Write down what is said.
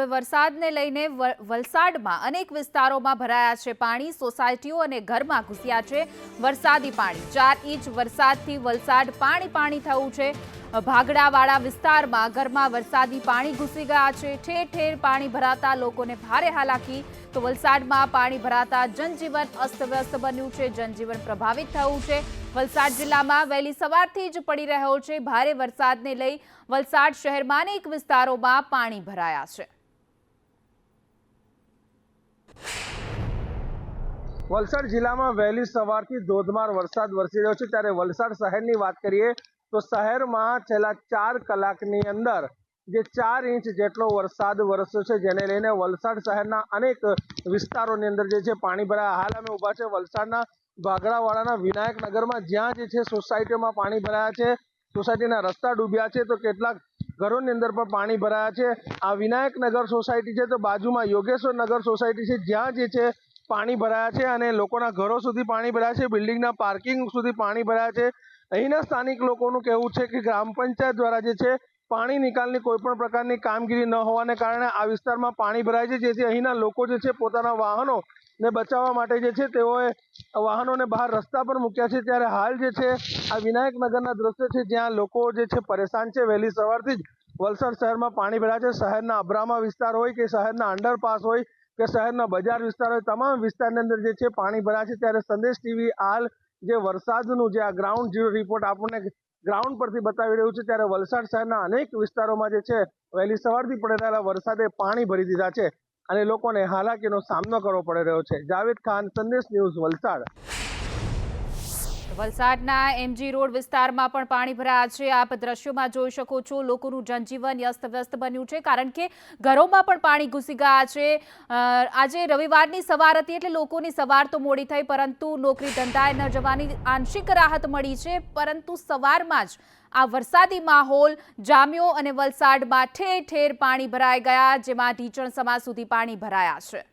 હવે વરસાદને લઈને વલસાડમાં અનેક વિસ્તારોમાં ભરાયા છે પાણી. સોસાયટીઓ અને ઘરમાં ઘૂસ્યા છે વરસાદી પાણી. ચાર ઇંચ વરસાદથી વલસાડ પાણી પાણી થયું છે. ભાગડાવાળા વિસ્તારમાં ઘરમાં વરસાદી પાણી ઘૂસી ગયા છે. ઠેર ઠેર પાણી ભરાતા લોકોને ભારે હાલાકી. તો વલસાડમાં પાણી ભરાતા જનજીવન અસ્તવ્યસ્ત બન્યું છે. જનજીવન પ્રભાવિત થયું છે. વલસાડ જિલ્લામાં વહેલી સવારથી જ પડી રહ્યો છે. ભારે વરસાદને લઈ વલસાડ શહેરમાં અનેક વિસ્તારોમાં પાણી ભરાયા છે. વલસાડ જિલ્લામાં વહેલી સવારથી ધોધમાર વરસાદ વરસી રહ્યો છે. ત્યારે વલસાડ શહેરની વાત કરીએ તો શહેરમાં છેલ્લા ચાર કલાકની અંદર જે ચાર ઇંચ જેટલો વરસાદ વરસ્યો છે, જેને લઈને વલસાડ શહેરના અનેક વિસ્તારોની અંદર જે છે પાણી ભરાયા હાલ અમે ઊભા છે. વલસાડના ભાગડાવાડાના વિનાયકનગરમાં જ્યાં જે છે સોસાયટીઓમાં પાણી ભરાયા છે. સોસાયટીના રસ્તા ડૂબ્યા છે તો કેટલાક ઘરોની અંદર પણ પાણી ભરાયા છે. આ વિનાયકનગર સોસાયટી છે તો બાજુમાં યોગેશ્વર નગર સોસાયટી છે. જ્યાં જે છે પાણી ભરાયા છે અને લોકોના ઘરો સુધી પાણી ભરાયા છે, બિલ્ડિંગના પાર્કિંગ સુધી પાણી ભરાયા છે. અહીંના સ્થાનિક લોકોનું કહેવું છે કે ગ્રામ પંચાયત દ્વારા જે છે, પાણી નિકાલની કોઈ પણ પ્રકારની કામગીરી ન હોવાને કારણે આ વિસ્તારમાં પાણી ભરાય છે, જેથી અહીંના લોકો જે છે, પોતાના વાહનો ને બચાવવા માટે જે છે, તેઓએ વાહનોને બહાર રસ્તા પર મૂક્યા છે. ત્યારે હાલ જે છે, આ વિનાયકનગરના દ્રશ્ય છે, જ્યાં લોકો જે છે, પરેશાન છે. વહેલી સવારથી જ વલસાડ શહેરમાં પાણી ભરાય છે. શહેરના અબ્રામા વિસ્તાર હોય કે શહેરના અંડરપાસ હોય કે શહેરના બજાર વિસ્તારો તમામ વિસ્તારની અંદર જે છે પાણી ભરાયા છે. ત્યારે સંદેશ ટીવી હાલ જે વરસાદનું જે આ ગ્રાઉન્ડ ઝીરો રિપોર્ટ આપણને ગ્રાઉન્ડ પરથી બતાવી રહ્યું છે, ત્યારે વલસાડ શહેરના અનેક વિસ્તારોમાં જે છે વહેલી સવારથી પડી રહેલા વરસાદે પાણી ભરી દીધા છે અને લોકોને હાલાકીનો સામનો કરવો પડી રહ્યો છે. જાવેદ ખાન, સંદેશ ન્યૂઝ વલસાડ. વલસાડના એમજી રોડ વિસ્તારમાં પણ પાણી ભરાયા છે. આપ દ્રશ્યોમાં જોઈ શકો છો, લોકોનું જનજીવન અસ્તવ્યસ્ત બન્યું છે, કારણ કે ઘરોમાં પણ પાણી ઘૂસી ગયા છે. આજે રવિવારની સવાર હતી એટલે લોકોની સવાર તો મોડી થઈ, પરંતુ નોકરી ધંધાએ ન જવાની આંશિક રાહત મળી છે. પરંતુ સવારમાં જ આ વરસાદી માહોલ જામ્યો અને વલસાડમાં ઠેર ઠેર પાણી ભરાઈ ગયા, જેમાં ઢીચણ સમાજ સુધી પાણી ભરાયા છે.